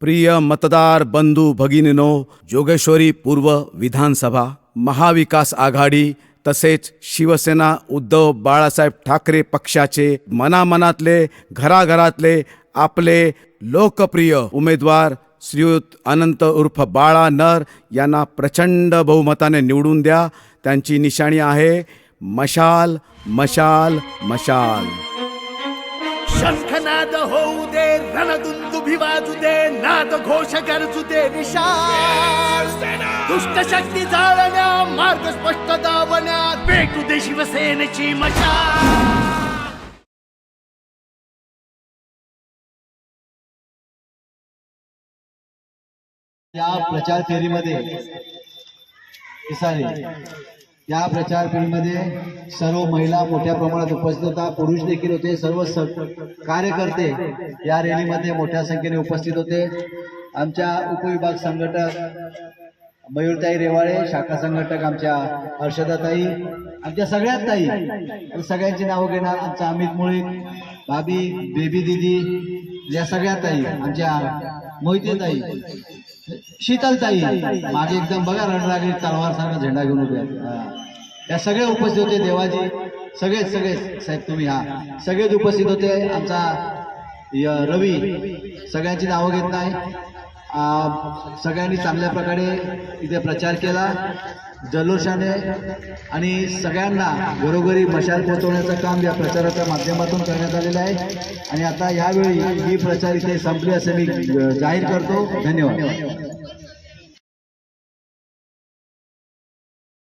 प्रिय मतदार बंधू भगिनीनो जोगेश्वरी पूर्व विधानसभा महाविकास आघाडी तसेच शिवसेना उद्धव बाळासाहेब ठाकरे पक्षाचे मनामनातले घराघरातले आपले लोकप्रिय उमेदवार श्रीयुत अनंत उर्फ बाळा नर यांना प्रचंड बहुमताने निवडून द्या. त्यांची निशाणी आहे मशाल मशाल मशाल. शंखनाद होऊ दे रणदुंदुभी वाजू दे नाद घोष गरजू दे विशाल दुष्ट शक्ती जाळण्या मार्ग स्पष्ट दावण्या भेटू दे शिवसेनेची मशा या प्रचार फेरीमध्ये पिसारे या प्रचार फेरीमध्ये सर्व महिला मोठ्या प्रमाणात उपस्थित होता. पुरुष देखील होते. सर्व स- कार्यकर्ते या रॅलीमध्ये मोठ्या संख्येने उपस्थित होते. आमच्या उपविभाग संघटक मयूरताई रेवाळे शाखा संघटक आमच्या हर्षदाताई आमच्या सगळ्यात ताई. सगळ्यांची नावं घेणार आमचा अमित मुळी भाभी बेबी दिदी या सगळ्या ताई आमच्या मोहितेताई शीतलताई मागे एकदम बघा रणरागी तलवार सारखा झेंडा घेऊन उभ्या या सगळे उपस्थित होते देवाजी. सगळेच सगळेच साहेब तुम्ही हा सगळेच उपस्थित होते आमचा य- रवी. सगळ्यांची नावं घेत नाही. सगळ्यांनी चांगल्या प्रकारे इथे प्रचार केला. जल्लोषाने आणि सगळ्यांना घरोघरी मशाल पोहोचवण्याचं काम या प्रचाराच्या माध्यमातून करण्यात आलेलं आहे. आणि आता यावेळी ही प्रचार इथे संपली असं मी जाहीर करतो. धन्यवाद.